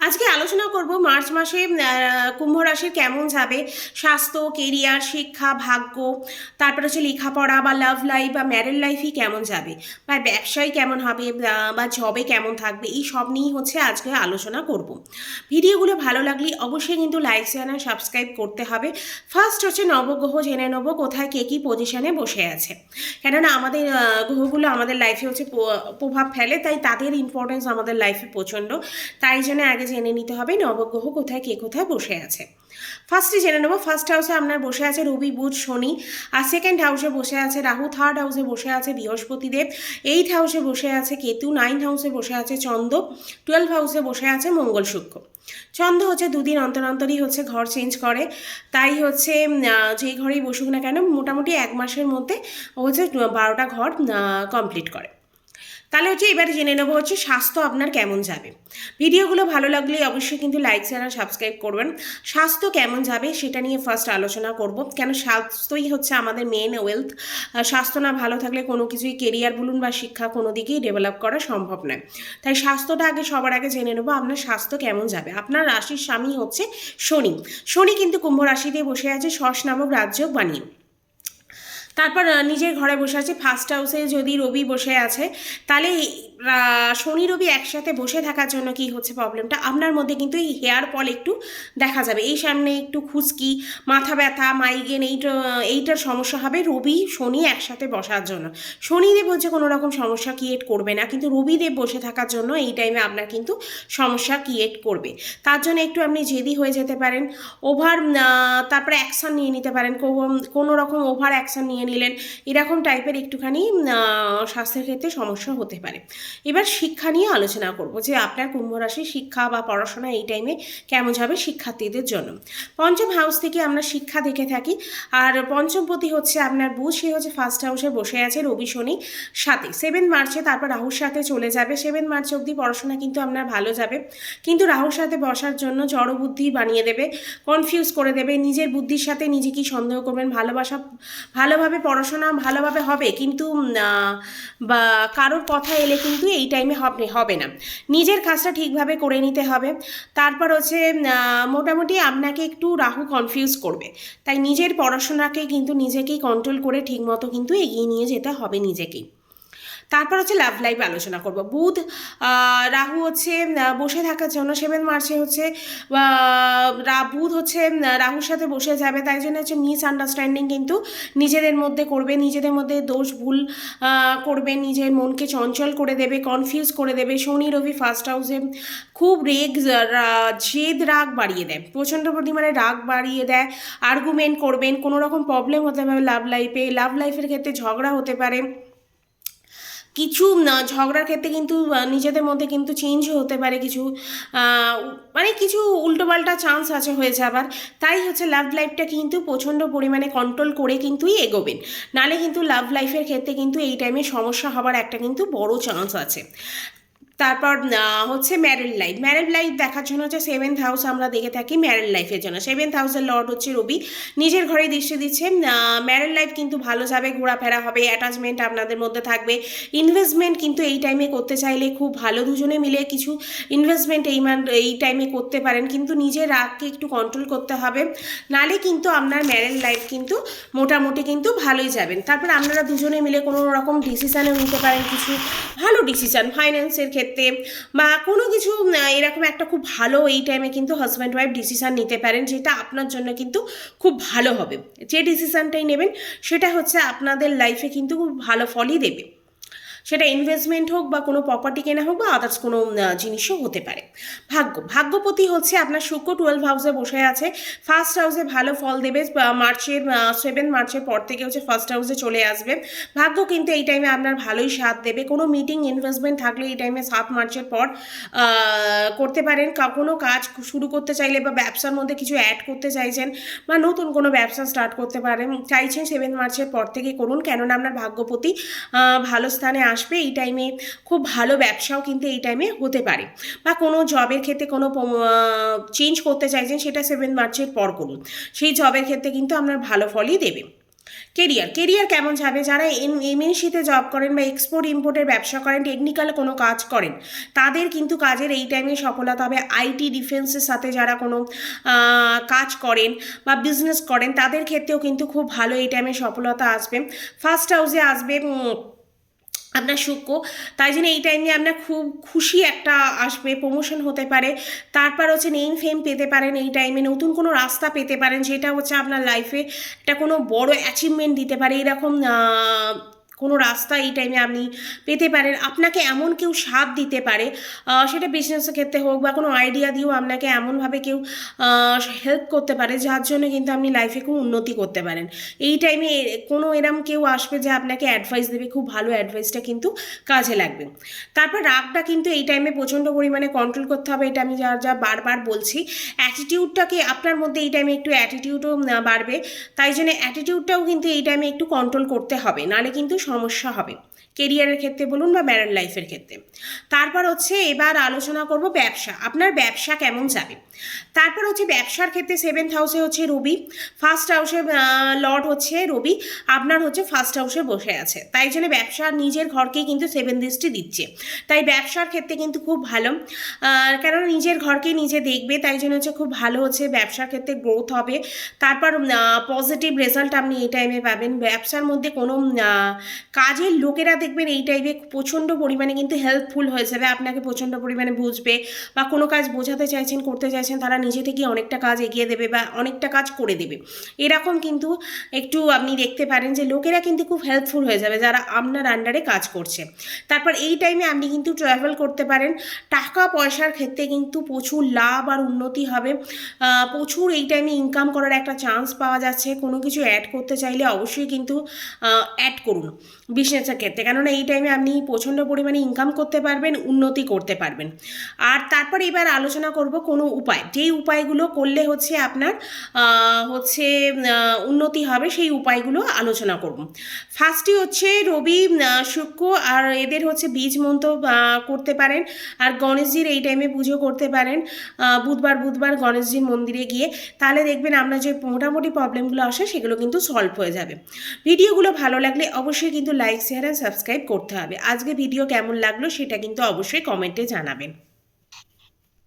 আজকে আলোচনা করব মার্চ মাসে কুম্ভ রাশির কেমন যাবে, স্বাস্থ্য কেরিয়ার শিক্ষা, ভাগ্য, তারপরে হচ্ছে লেখাপড়া বা লাভ লাইফ বা ম্যারেড লাইফই কেমন যাবে, বা ব্যবসায় কেমন হবে, বা জবে কেমন থাকবে, এই সব নিয়েই হচ্ছে আজকে আলোচনা করব। ভিডিওগুলো ভালো লাগলে অবশ্যই কিন্তু লাইক শেয়ার আর সাবস্ক্রাইব করতে হবে। ফার্স্ট হচ্ছে নবগ্রহ, জেনে নেব কোথায় কে কী পজিশনে বসে আছে। কেননা আমাদের গ্রহগুলো আমাদের লাইফে হচ্ছে প্রভাব ফেলে, তাই তাদের ইম্পর্টেন্স আমাদের লাইফে প্রচণ্ড। তাই জন্য আগে জেনে নিতে হবে নবগ্রহ কোথায়, কে কোথায় বসে আছে। ফার্স্টে জেনে নেব ফার্স্ট হাউসে আপনার বসে আছে রবি, বুধ, শনি। আর সেকেন্ড হাউসে বসে আছে রাহু থার্ড হাউসে বসে আছে বৃহস্পতি দেব এইট হাউসে বসে আছে কেতু নাইন হাউসে বসে আছে চন্দ্র। টুয়েলভ হাউসে বসে আছে মঙ্গল শুক্র। চন্দ্র হচ্ছে দুদিন অন্তর অন্তরই হচ্ছে ঘর চেঞ্জ করে। তাই হচ্ছে যেই ঘরেই বসুক না কেন, মোটামুটি এক মাসের মধ্যে হচ্ছে বারোটা ঘর কমপ্লিট করে। তাহলে হচ্ছে এবার জেনে নেব হচ্ছে স্বাস্থ্য আপনার কেমন যাবে। ভিডিওগুলো ভালো লাগলে অবশ্যই কিন্তু লাইক চ্যানেল সাবস্ক্রাইব করবেন। স্বাস্থ্য কেমন যাবে সেটা নিয়ে ফার্স্ট আলোচনা করব। কেন স্বাস্থ্যই হচ্ছে আমাদের মেন ওয়েলথ স্বাস্থ্য না ভালো থাকলে কোনো কিছুই কেরিয়ার বলুন বা শিক্ষা কোনো দিকেই ডেভেলপ করা সম্ভব নয়। তাই স্বাস্থ্যটা আগে সবার আগে জেনে নেব আপনার স্বাস্থ্য কেমন যাবে। আপনার রাশির স্বামী হচ্ছে শনি। শনি কিন্তু কুম্ভ রাশিতে বসে আছে শস নামক রাজ্য বানিয়ে। তারপর নিজের ঘরে বসে আছে। ফার্স্ট হাউসে যদি রবি বসে আছে, তাহলে শনি রবি একসাথে বসে থাকার জন্য কি হচ্ছে প্রবলেমটা আপনার মধ্যে কিন্তু এই হেয়ার ফল একটু দেখা যাবে। এই সামনে একটু খুশকি মাথা ব্যথা মাইগ্রেন এইটা এইটার সমস্যা হবে রবি, শনি একসাথে বসার জন্য। শনিদেব হচ্ছে কোনো রকম সমস্যা ক্রিয়েট করবে না, কিন্তু রবিদেব বসে থাকার জন্য এই টাইমে আপনার কিন্তু সমস্যা ক্রিয়েট করবে। তার জন্য একটু আপনি জেদি হয়ে যেতে পারেন ওভার তারপরে অ্যাকশান নিয়ে নিতে পারেন। কোনো রকম ওভার অ্যাকশান নিয়ে নিলেন। এরকম টাইপের একটুখানি স্বাস্থ্যের ক্ষেত্রে সমস্যা হতে পারে। এবার শিক্ষা নিয়ে আলোচনা করব যে আপনার কুম্ভ রাশি শিক্ষা বা পড়াশোনা এই টাইমে কেমন যাবে শিক্ষার্থীদের জন্য। পঞ্চম হাউস থেকে আমরা শিক্ষা দেখে থাকি। আর পঞ্চমপতি হচ্ছে আপনার বুধ, সে হচ্ছে ফার্স্ট হাউসে বসে আছে রবি, শনি, সাথে। সেভেন মার্চে তারপর রাহুর সাথে চলে যাবে। সেভেন মার্চ অবধি পড়াশোনা কিন্তু আপনার ভালো যাবে। কিন্তু রাহুর সাথে বসার জন্য জড় বুদ্ধি বানিয়ে দেবে কনফিউজ করে দেবে। নিজের বুদ্ধির সাথে নিজেকেই সন্দেহ করবেন? ভালোবাসা, ভালোভাবে পড়াশোনা ভালোভাবে হবে, কিন্তু বা কারোর কথা এলে কিন্তু এই টাইমে হবে হবে না। নিজের কাজটা ঠিকভাবে করে নিতে হবে। তারপর হচ্ছে মোটামুটি আপনাকে একটু রাহু কনফিউজ করবে। তাই নিজের পড়াশোনাকে কিন্তু নিজেকেই কন্ট্রোল করে ঠিকমতো কিন্তু এগিয়ে নিয়ে যেতে হবে নিজেকেই। তারপর হচ্ছে লাভ লাইফ আলোচনা করব। বুধ রাহু হচ্ছে বসে থাকার জন্য, সেভেন মার্চে হচ্ছে বুধ হচ্ছে রাহুর সাথে বসে যাবে। তাই জন্য হচ্ছে মিস আন্ডারস্ট্যান্ডিং কিন্তু নিজেদের মধ্যে করবে, নিজেদের মধ্যে দোষ ভুল করবে, নিজের মনকে চঞ্চল করে দেবে কনফিউজ করে দেবে। শনি, রবি ফার্স্ট হাউসে খুব রেগ জেদ, রাগ বাড়িয়ে দেয়। প্রচণ্ড পরিমাণে রাগ বাড়িয়ে দেয় আর্গুমেন্ট করবেন, কোনো রকম প্রবলেম হতে পারে লাভ লাইফে লাভ লাইফের ক্ষেত্রে ঝগড়া হতে পারে। কিছু, না, ঝগড়ার ক্ষেত্রে কিন্তু নিজেদের মধ্যে কিন্তু চেঞ্জ হতে পারে কিছু মানে কিছু উল্টোপাল্টা চান্স আছে হয়ে যাবার তাই হচ্ছে লাভ লাইফটা কিন্তু প্রচণ্ড পরিমাণে কন্ট্রোল করে কিন্তুই এগোবেন। নালে কিন্তু লাভ লাইফের ক্ষেত্রে কিন্তু এই টাইমে সমস্যা হবার একটা কিন্তু বড় চান্স আছে। তারপর হচ্ছে ম্যারেড লাইফ ম্যারেড লাইফ দেখার জন্য হচ্ছে সেভেন্থ হাউস আমরা দেখে থাকি ম্যারেড লাইফের জন্য। সেভেন্থ হাউসের লর্ড হচ্ছে রবি নিজের ঘরেই দৃষ্টি দিচ্ছে ম্যারেড লাইফ কিন্তু ভালো যাবে, ঘোরাফেরা হবে অ্যাটাচমেন্ট আপনাদের মধ্যে থাকবে। ইনভেস্টমেন্ট কিন্তু এই টাইমে করতে চাইলে খুব ভালো দুজনে মিলে কিছু ইনভেস্টমেন্ট এই মান, এই টাইমে করতে পারেন। কিন্তু নিজের রাগকে একটু কন্ট্রোল করতে হবে। নালে কিন্তু আপনার ম্যারেড লাইফ কিন্তু মোটামুটি কিন্তু ভালোই যাবেন। তারপর আপনারা দুজনে মিলে কোনো রকম ডিসিশানও নিতে পারেন, কিছু ভালো ডিসিশান ফাইন্যান্সের ক্ষেত্রে বা কোনো কিছু এরকম একটা খুব ভালো এই টাইমে কিন্তু হাজব্যান্ড ওয়াইফ ডিসিশান নিতে পারেন, যেটা আপনার জন্য কিন্তু খুব ভালো হবে। যে ডিসিশানটাই নেবেন, সেটা হচ্ছে আপনাদের লাইফে কিন্তু খুব ভালো ফলই দেবে। সেটা ইনভেস্টমেন্ট হোক বা কোনো প্রপার্টি কেনা হোক বা আদার্স কোনো জিনিসও হতে পারে। ভাগ্য, ভাগ্যপতি হচ্ছে আপনার শুক্র টুয়েলভ হাউসে বসে আছে। ফার্স্ট হাউসে ভালো ফল দেবে মার্চের সেভেন মার্চের পর থেকে হচ্ছে ফার্স্ট হাউসে চলে আসবে। ভাগ্য কিন্তু এই টাইমে আপনার ভালোই সাথ দেবে। কোনো মিটিং ইনভেস্টমেন্ট থাকলে এই টাইমে সাত মার্চের পর করতে পারেন। কোনো কাজ শুরু করতে চাইলে বা ব্যবসার মধ্যে কিছু অ্যাড করতে চাইছেন বা নতুন কোনো ব্যবসা স্টার্ট করতে পারেন, চাইছেন সেভেন মার্চের পর থেকে করুন। কেননা আপনার ভাগ্যপতি ভালো স্থানে আসবে এই টাইমে খুব ভালো ব্যবসাও কিন্তু এই টাইমে হতে পারে। বা কোনো জবের ক্ষেত্রে কোনো চেঞ্জ করতে চাইছেন সেটা সেভেন মার্চের পর করুন। সেই জবের ক্ষেত্রে কিন্তু আপনার ভালো ফলই দেবে। কেরিয়ার কেরিয়ার কেমন যাবে? যারা এমএনসিতে জব করেন বা এক্সপোর্ট ইম্পোর্টের ব্যবসা করেন টেকনিক্যাল কোনো কাজ করেন, তাদের কিন্তু কাজের এই টাইমে সফলতা হবে। আইটি ডিফেন্সের সাথে যারা কোনো কাজ করেন বা বিজনেস করেন, তাদের ক্ষেত্রেও কিন্তু খুব ভালো এই টাইমে সফলতা আসবে। ফার্স্ট হাউসে আসবে আপনার শুক্র তাই জন্য এই টাইম নিয়ে আপনার খুব খুশি একটা আসবে প্রমোশন হতে পারে। তারপর হচ্ছে নেম ফেম পেতে পারেন এই টাইমে নতুন কোনো রাস্তা পেতে পারেন, যেটা হচ্ছে আপনার লাইফে একটা কোনো বড় অ্যাচিভমেন্ট দিতে পারে। এরকম কোনো রাস্তা এই টাইমে আপনি পেতে পারেন। আপনাকে এমন কেউ সাথ দিতে পারে সেটা বিজনেসের ক্ষেত্রে হোক বা কোনো আইডিয়া দিয়েও আপনাকে এমনভাবে কেউ হেল্প করতে পারে, যার জন্য কিন্তু আপনি লাইফে খুব উন্নতি করতে পারেন। এই টাইমে কোনো এরম কেউ আসবে যে আপনাকে অ্যাডভাইস দেবে, খুব ভালো অ্যাডভাইসটা কিন্তু কাজে লাগবে। তারপর রাগটা কিন্তু এই টাইমে প্রচণ্ড পরিমাণে কন্ট্রোল করতে হবে, এটা আমি যা যা বারবার বলছি। অ্যাটিটিউডটাকে আপনার মধ্যে এই টাইমে একটু অ্যাটিটিউডও বাড়বে। তাই জন্য অ্যাটিটিউডটাও কিন্তু এই টাইমে একটু কন্ট্রোল করতে হবে। নাহলে কিন্তু সমস্যা হবে। কেরিয়ারের ক্ষেত্রে বলুন বা ম্যারেড লাইফের ক্ষেত্রে। তারপর হচ্ছে এবার আলোচনা করব ব্যবসা। আপনার ব্যবসা কেমন যাবে? তারপর হচ্ছে ব্যবসার ক্ষেত্রে সেভেন্থ হাউসে হচ্ছে রবি ফার্স্ট হাউসে লর্ড হচ্ছে রবি, আপনার হচ্ছে ফার্স্ট হাউসে বসে আছে। তাই জন্য ব্যবসা নিজের ঘরকেই কিন্তু সেভেন দৃষ্টি দিচ্ছে। তাই ব্যবসার ক্ষেত্রে কিন্তু খুব ভালো। কেননা নিজের ঘরকে নিজে দেখবে, তাই জন্য হচ্ছে খুব ভালো হচ্ছে ব্যবসার ক্ষেত্রে গ্রোথ হবে। তারপর পজিটিভ রেজাল্ট আপনি এই টাইমে পাবেন। ব্যবসার মধ্যে কোনো কাজের লোকেরা দেখবেন এই টাইমে প্রচণ্ড পরিমাণে কিন্তু হেল্পফুল হয়ে যাবে। আপনাকে প্রচণ্ড পরিমাণে বুঝবে বা কোনো কাজ বোঝাতে চাইছেন, করতে চাইছেন, তারা নিজে থেকে অনেকটা কাজ এগিয়ে দেবে বা অনেকটা কাজ করে দেবে। এরকম কিন্তু একটু আপনি দেখতে পারেন যে লোকেরা কিন্তু খুব হেল্পফুল হয়ে যাবে যারা আপনার আন্ডারে কাজ করছে। তারপর এই টাইমে আপনি কিন্তু ট্রাভেল করতে পারেন। টাকা পয়সার ক্ষেত্রে কিন্তু প্রচুর লাভ আর উন্নতি হবে। প্রচুর এই টাইমে ইনকাম করার একটা চান্স পাওয়া যাচ্ছে। কোনো কিছু অ্যাড করতে চাইলে অবশ্যই কিন্তু অ্যাড করুন বিজনেসের ক্ষেত্রে। কেননা এই টাইমে আপনি প্রচণ্ড পরিমাণে ইনকাম করতে পারবেন, উন্নতি করতে পারবেন। আর তারপর এবার আলোচনা করব কোনো উপায়। যেই উপায়গুলো করলে হচ্ছে আপনার হচ্ছে উন্নতি হবে, সেই উপায়গুলো আলোচনা করব। ফার্স্টই হচ্ছে রবি শুক্র আর এদের হচ্ছে বীজ মন্ত্র করতে পারেন। আর গণেশজির এই টাইমে পুজো করতে পারেন। বুধবার বুধবার গণেশজির মন্দিরে গিয়ে তাহলে দেখবেন আপনার যে মোটামুটি প্রবলেমগুলো আসে, সেগুলো কিন্তু সলভ হয়ে যাবে। ভিডিওগুলো ভালো লাগলে অবশ্যই কিন্তু লাইক শেয়ার অ্যান্ড সাবস্ক্রাইব করতে হবে। আজকে ভিডিও কেমন লাগল সেটা কিন্তু অবশ্যই কমেন্টে জানাবেন।